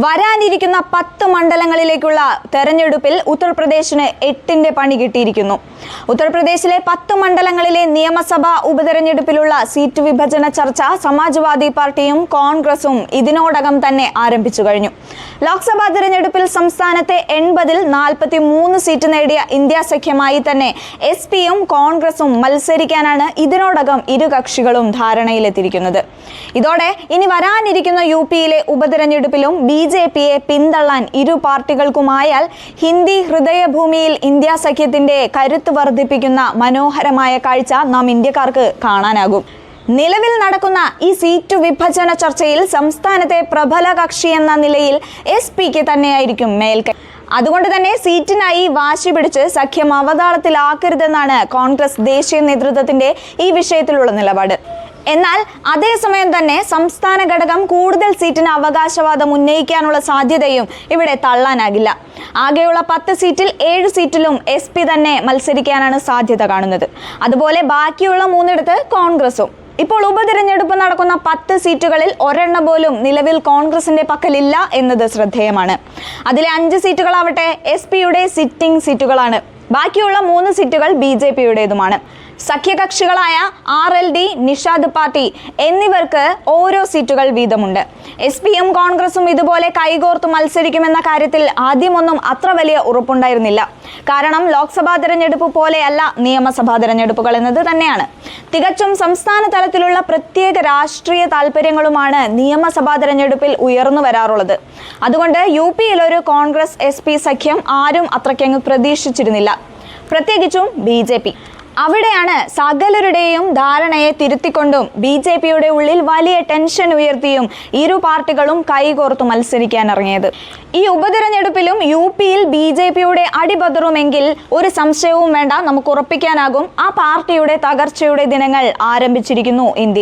വരാനിരിക്കുന്ന പത്ത് മണ്ഡലങ്ങളിലേക്കുള്ള തെരഞ്ഞെടുപ്പിൽ ഉത്തർപ്രദേശിന് എട്ടിന്റെ പണി കിട്ടിയിരിക്കുന്നു. ഉത്തർപ്രദേശിലെ പത്ത് മണ്ഡലങ്ങളിലെ നിയമസഭാ ഉപതെരഞ്ഞെടുപ്പിലുള്ള സീറ്റ് വിഭജന ചർച്ച സമാജ്വാദി പാർട്ടിയും കോൺഗ്രസും ഇതിനോടകം തന്നെ ആരംഭിച്ചു കഴിഞ്ഞു. ലോക്സഭാ തിരഞ്ഞെടുപ്പിൽ സംസ്ഥാനത്തെ എൺപതിൽ നാൽപ്പത്തി മൂന്ന് സീറ്റ് നേടിയ ഇന്ത്യ സഖ്യമായി തന്നെ എസ് പിയും കോൺഗ്രസും മത്സരിക്കാനാണ് ഇതിനോടകം ഇരു കക്ഷികളും ധാരണയിലെത്തിയിരിക്കുന്നത്. ഇതോടെ ഇനി വരാനിരിക്കുന്ന യു പിയിലെ ഉപതെരഞ്ഞെടുപ്പിലും ബി ജെ പിയെ പിന്തള്ളാൻ ഇരു പാർട്ടികൾക്കുമായാൽ ഹിന്ദി ഹൃദയഭൂമിയിൽ ഇന്ത്യ സഖ്യത്തിന്റെ കരുത്ത് വർദ്ധിപ്പിക്കുന്ന മനോഹരമായ കാഴ്ച നാം ഇന്ത്യക്കാർക്ക് കാണാനാകും. നിലവിൽ നടക്കുന്ന ഈ സീറ്റ് വിഭജന ചർച്ചയിൽ സംസ്ഥാനത്തെ പ്രബല കക്ഷി എന്ന നിലയിൽ എസ് പിക്ക് തന്നെയായിരിക്കും മേൽക്കൈ. അതുകൊണ്ട് തന്നെ സീറ്റിനായി വാശി പിടിച്ച് സഖ്യം അവതാളത്തിലാക്കരുതെന്നാണ് കോൺഗ്രസ് ദേശീയ നേതൃത്വത്തിന്റെ ഈ വിഷയത്തിലുള്ള നിലപാട്. എന്നാൽ അതേസമയം തന്നെ സംസ്ഥാന ഘടകം കൂടുതൽ സീറ്റിന് അവകാശവാദം ഉന്നയിക്കാനുള്ള സാധ്യതയും ഇവിടെ തള്ളാനാകില്ല. ആകെയുള്ള പത്ത് സീറ്റിൽ ഏഴ് സീറ്റിലും എസ് തന്നെ മത്സരിക്കാനാണ് സാധ്യത കാണുന്നത്. അതുപോലെ ബാക്കിയുള്ള മൂന്നിടത്ത് കോൺഗ്രസും. ഇപ്പോൾ ഉപതെരഞ്ഞെടുപ്പ് നടക്കുന്ന പത്ത് സീറ്റുകളിൽ ഒരെണ്ണം പോലും നിലവിൽ കോൺഗ്രസിന്റെ പക്കലില്ല എന്നത് ശ്രദ്ധേയമാണ്. അതിലെ അഞ്ച് സീറ്റുകളാവട്ടെ എസ് പിയുടെ സിറ്റിംഗ് സീറ്റുകളാണ്. ബാക്കിയുള്ള മൂന്ന് സീറ്റുകൾ ബി ജെ പിയുടേതുമാണ്. സഖ്യകക്ഷികളായ R L D Nishad party എന്നിവർക്ക് ഓരോ സീറ്റുകൾ വീതമുണ്ട്. എസ് പിയും കോൺഗ്രസും ഇതുപോലെ കൈകോർത്ത് മത്സരിക്കുമെന്ന കാര്യത്തിൽ ആദ്യമൊന്നും അത്ര വലിയ ഉറപ്പുണ്ടായിരുന്നില്ല. കാരണം ലോക്സഭാ തെരഞ്ഞെടുപ്പ് പോലെയല്ല നിയമസഭാ തെരഞ്ഞെടുപ്പുകൾ എന്നത് തന്നെയാണ്. തികച്ചും സംസ്ഥാന തലത്തിലുള്ള പ്രത്യേക രാഷ്ട്രീയ താല്പര്യങ്ങളുമാണ് നിയമസഭാ തെരഞ്ഞെടുപ്പിൽ ഉയർന്നു വരാറുള്ളത്. അതുകൊണ്ട് യു പിയിൽ ഒരു കോൺഗ്രസ് എസ് സഖ്യം ആരും അത്രയ്ക്കങ്ങ് പ്രതീക്ഷിച്ചിരുന്നില്ല. പ്രത്യേകിച്ചും ബി ജെ പി. അവിടെയാണ് സകലരുടെയും ധാരണയെ തിരുത്തിക്കൊണ്ടും ബി ജെ പിയുടെ ഉള്ളിൽ വലിയ ടെൻഷൻ ഉയർത്തിയും ഇരു പാർട്ടികളും കൈകോർത്തു മത്സരിക്കാൻ ഇറങ്ങിയത് ഈ ഉപതെരഞ്ഞെടുപ്പിലും യു പിയിൽ ബി ജെ പിയുടെ അടിപതറുമെങ്കിൽ ഒരു സംശയവും വേണ്ട നമുക്ക് ഉറപ്പിക്കാനാകും. ആ പാർട്ടിയുടെ തകർച്ചയുടെ ദിനങ്ങൾ ആരംഭിച്ചിരിക്കുന്നു ഇന്ത്യ.